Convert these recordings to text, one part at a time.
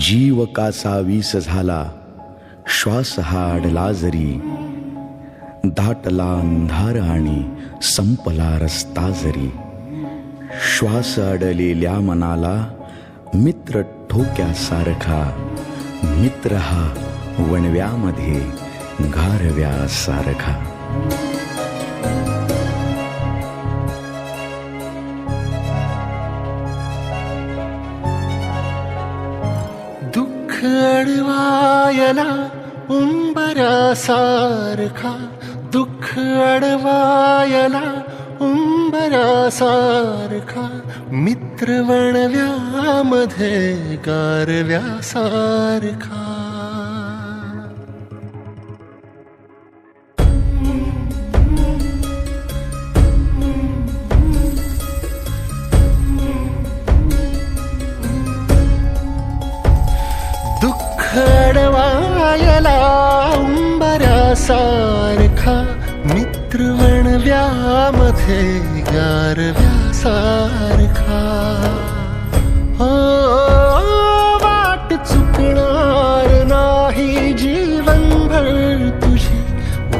जीव कासा वीस झाला श्वास हा अडला जरी. दाटला अंधार आणि संपला रस्ता जरी. श्वास अडलेल्या मनाला मित्र ठोक्यासारखा मित्र हा वणव्यामध्ये गारव्यासारखा अडवायला उंबरासारखा दुःख अडवायला उंबरासारखा मित्रवणव्यामध्ये गारव्यासारखा. खडवायला उंबऱ्यासारखा मित्र वणव्यामध्ये गारव्यासारखा. हो वाट चुकणार नाही जीवनभर तुझी.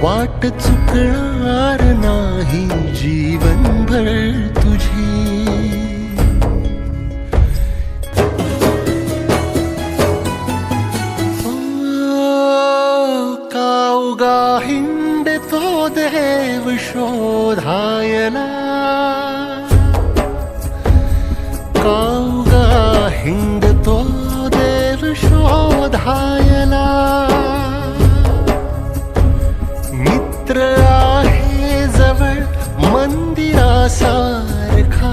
वाट चुकणार नाही जीवनभर तुझी. हिण्डतो देव शोधायला गा हिंग देव शोधायला मित्रे जव मन्दिरा सारखा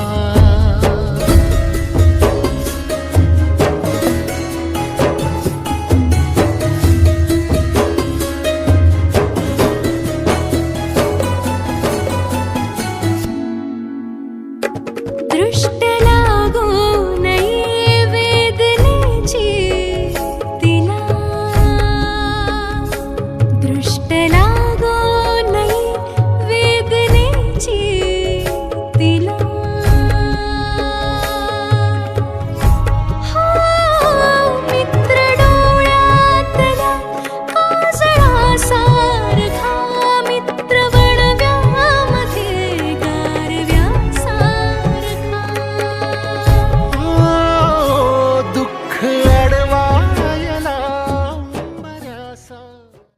ಇಷ್ಟಲಾ